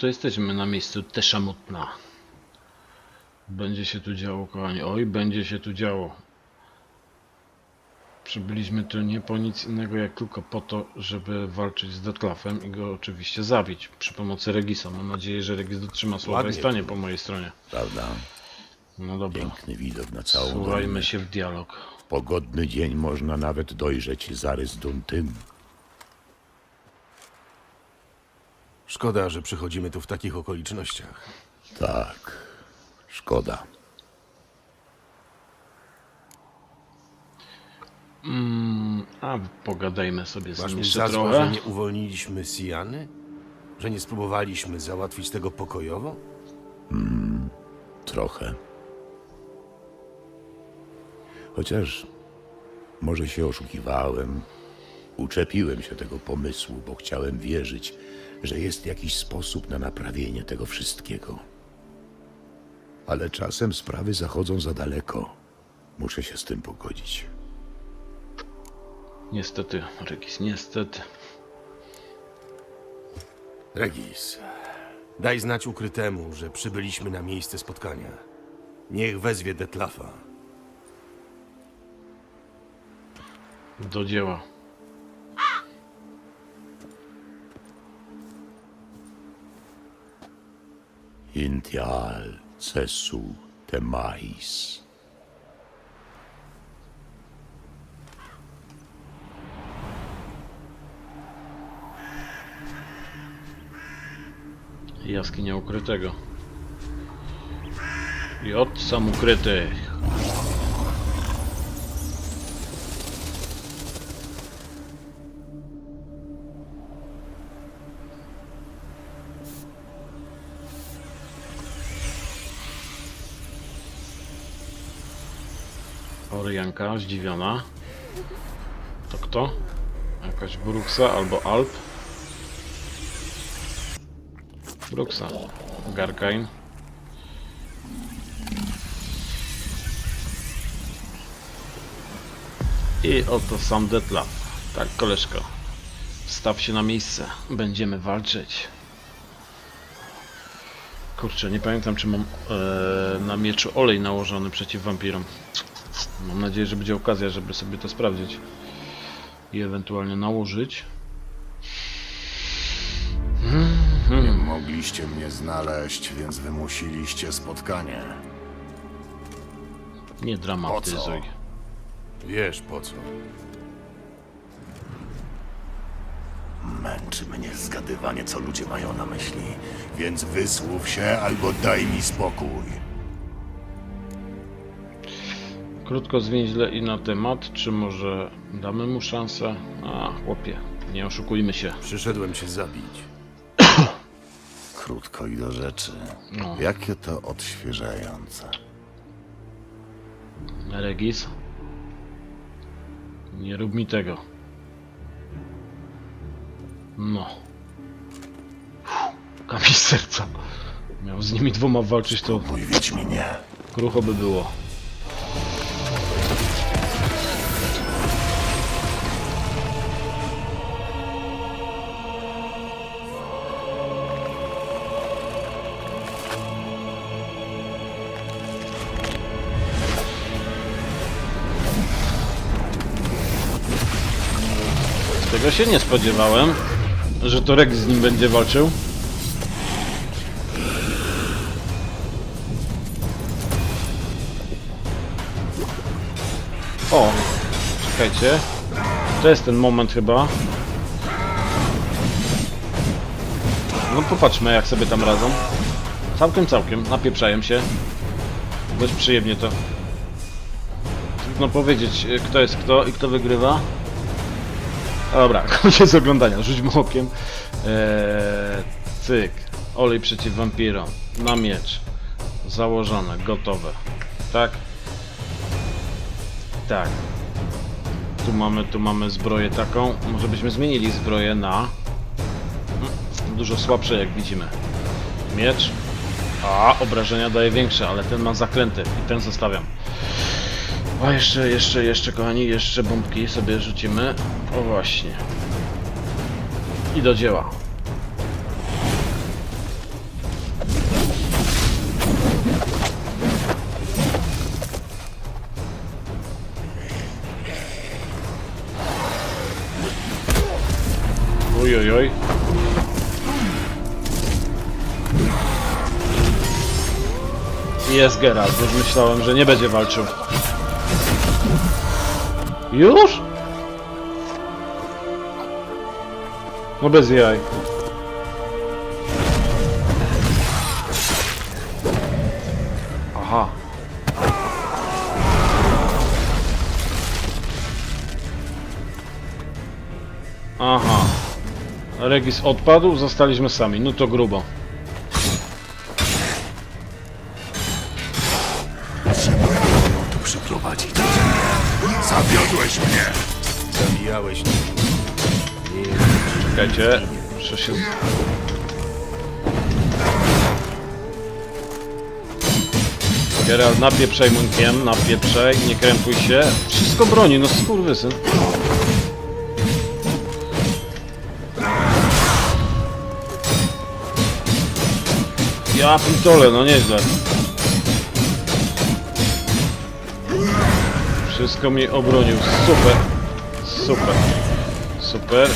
to jesteśmy na miejscu Teszamutna. Będzie się tu działo, kochani. Oj, będzie się tu działo. Przybyliśmy tu nie po nic innego, jak tylko po to, żeby walczyć z Detlafem i go oczywiście zabić przy pomocy Regisa. Mam nadzieję, że Regis dotrzyma słowa i Ładnie stanie po mojej stronie. Prawda? No dobra, Piękny widok na całą słuchajmy dolinę. się w dialog. Pogodny dzień można nawet dojrzeć zarys Duntyn. Szkoda, że przychodzimy tu w takich okolicznościach. Tak, szkoda. Mm, a pogadajmy sobie z Masz nim mi jeszcze za trochę. że nie uwolniliśmy Siany? Że nie spróbowaliśmy załatwić tego pokojowo? Trochę. Chociaż może się oszukiwałem. Uczepiłem się tego pomysłu, bo chciałem wierzyć, że jest jakiś sposób na naprawienie tego wszystkiego. Ale czasem sprawy zachodzą za daleko. Muszę się z tym pogodzić. Niestety, Regis, niestety. Regis, daj znać ukrytemu, że przybyliśmy na miejsce spotkania. Niech wezwie Detlafa. Do dzieła. Intial cesu temais. Jaskinia ukrytego. I od sam ukryty. Orianka zdziwiona. To kto? Jakaś Bruksa albo Alp? Bruksa. Garkain. I oto sam Detlaf. Tak, koleżko. Staw się na miejsce. Będziemy walczyć. Kurczę, nie pamiętam czy mam e, na mieczu olej nałożony przeciw wampirom. Mam nadzieję, że będzie okazja, żeby sobie to sprawdzić. I ewentualnie nałożyć. Nie mogliście mnie znaleźć, więc wymusiliście spotkanie. Nie dramatyzuj. Wiesz po co. Męczy mnie zgadywanie, co ludzie mają na myśli. Więc wysłów się albo daj mi spokój. Krótko, zwięźle i na temat, czy może damy mu szansę? A, chłopie, nie oszukujmy się. Przyszedłem cię zabić. Krótko i do rzeczy. No. Jakie to odświeżające. Regis? Nie rób mi tego. No. Kamień serca. Miał z nimi dwoma walczyć, to Mój Wiedźminie, krucho by było. Tego się nie spodziewałem, że to Rex z nim będzie walczył. O, czekajcie. To jest ten moment chyba. No popatrzmy jak sobie tam radzą. Całkiem, całkiem. Napieprzają się. Dość przyjemnie to. Trudno powiedzieć kto jest kto i kto wygrywa. Dobra, koniec oglądania. Rzućmy okiem. Eee, cyk. Olej przeciw wampirom. Na miecz. Założone, gotowe. Tak? Tak. Tu mamy, tu mamy zbroję taką. Może byśmy zmienili zbroję na... Hmm, Dużo słabsze jak widzimy. Miecz. A, obrażenia daje większe, ale ten ma zaklęty i ten zostawiam. O, jeszcze, jeszcze, jeszcze, kochani, jeszcze bombki sobie rzucimy. O, właśnie. I do dzieła. Ojojoj. Jest Geralt, już myślałem, że nie będzie walczył. Już? No bez jaj. Aha. Aha. Regis odpadł, zostaliśmy sami. No to grubo. Czekajcie. Muszę się... Geralt, napieprzaj munkiem, napieprzaj, nie krępuj się. Wszystko broni, no skurwysyn. Ja pitole, no nieźle. Wszystko mi obronił, super. Super. Super.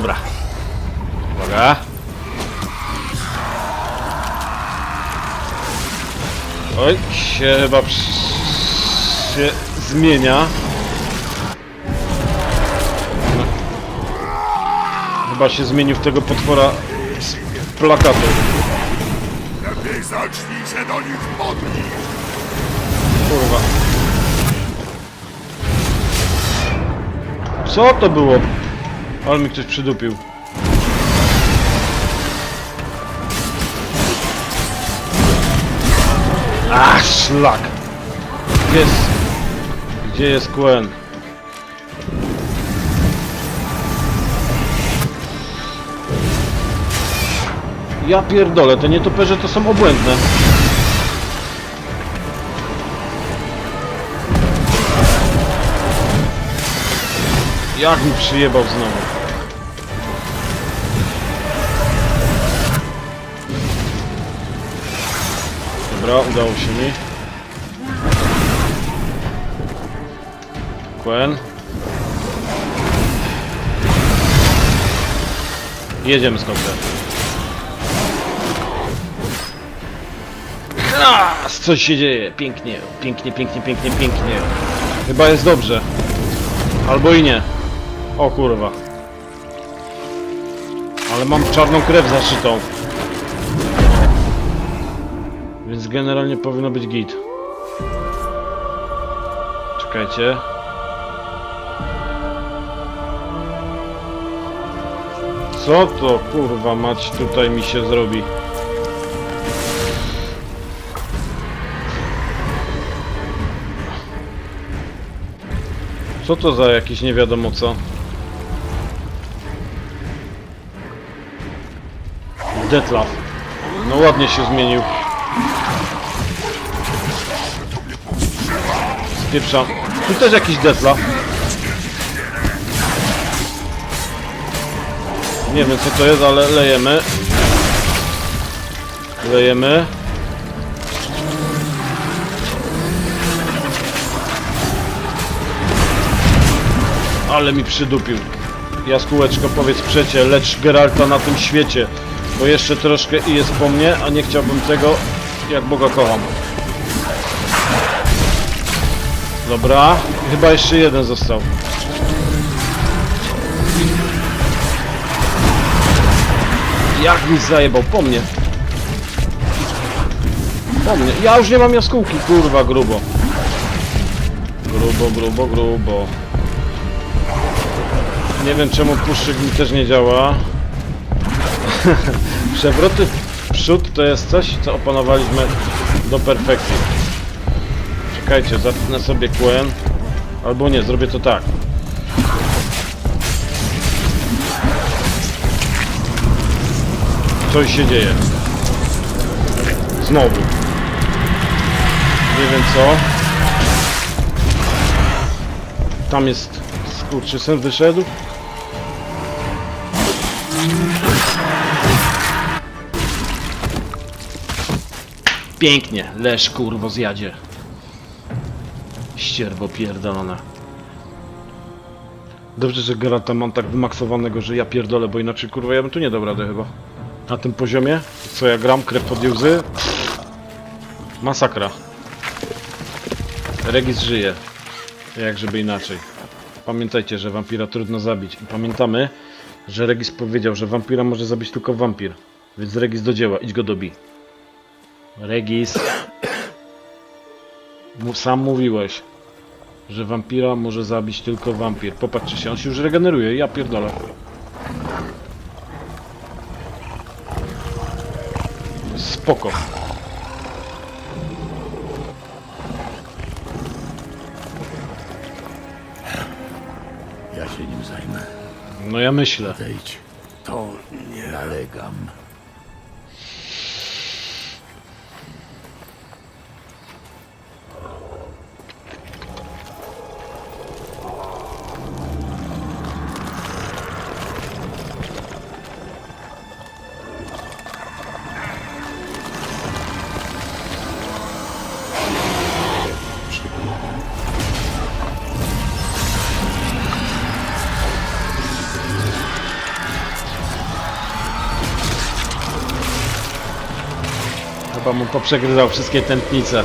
Dobra. Uwaga. Oj, się chyba się zmienia. Chyba się zmienił w tego potwora z plakatu. Lepiej zacznij się do nich! Kurwa. Co to było? Ale mi ktoś przydupił. Ach, szlak! Jest... Gdzie jest Quen? Ja pierdolę, te nietoperze to są obłędne. Jak mi przyjebał znowu. Dobra, udało się mi. Quen. Jedziemy z kątem. Raz, coś się dzieje. Pięknie, pięknie, pięknie, pięknie, pięknie. Chyba jest dobrze. Albo i nie. O kurwa. Ale mam czarną krew zaszytą. Więc generalnie powinno być git. Czekajcie. Co to kurwa mać tutaj mi się zrobi? Co to za jakieś nie wiadomo co? Detlaf. No ładnie się zmienił. Spieprzam. Tu też jakiś Detlaf. Nie wiem co to jest, ale lejemy. Lejemy. Ale mi przydupił. Jaskółeczko, powiedz przecie, lecz Geralta na tym świecie. Bo jeszcze troszkę i jest po mnie, a nie chciałbym tego, jak Boga kocham. Dobra, chyba jeszcze jeden został. Jak mi zajebał, po mnie. Po mnie. Ja już nie mam jaskółki, kurwa, grubo. Grubo, grubo, grubo. Nie wiem czemu puszczyk mi też nie działa. Przewroty w przód to jest coś, co opanowaliśmy do perfekcji. Czekajcie, zapnę sobie kłem. Albo nie, zrobię to tak. Coś się dzieje. Znowu. Nie wiem co. Tam jest skurczysem wyszedł. Pięknie, leż kurwo zjadzie. Ścierwo pierdolone. Dobrze, że Geralta mam tak wymaksowanego, że ja pierdolę, bo inaczej kurwa ja bym tu nie dał rady chyba. Na tym poziomie, co ja gram, krew pod łzy. Masakra. Regis żyje. Jak żeby inaczej. Pamiętajcie, że wampira trudno zabić. I pamiętamy, że Regis powiedział, że wampira może zabić tylko wampir. Więc Regis do dzieła, idź go dobij. Regis. Sam mówiłeś, że wampira może zabić tylko wampir. Popatrzcie się, on się już regeneruje, ja pierdolę. Spoko. Ja się nim zajmę. No ja myślę. Wejdź. To nie. Nalegam. Chyba mu poprzegryzał wszystkie tętnice.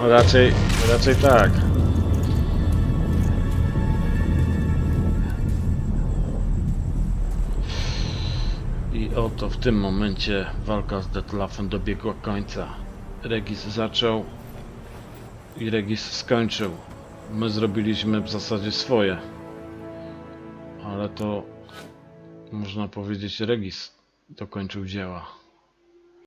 No raczej, raczej tak. I oto w tym momencie walka z Detlafem dobiegła końca. Regis zaczął i Regis skończył. My zrobiliśmy w zasadzie swoje. Ale to można powiedzieć Regis dokończył dzieła.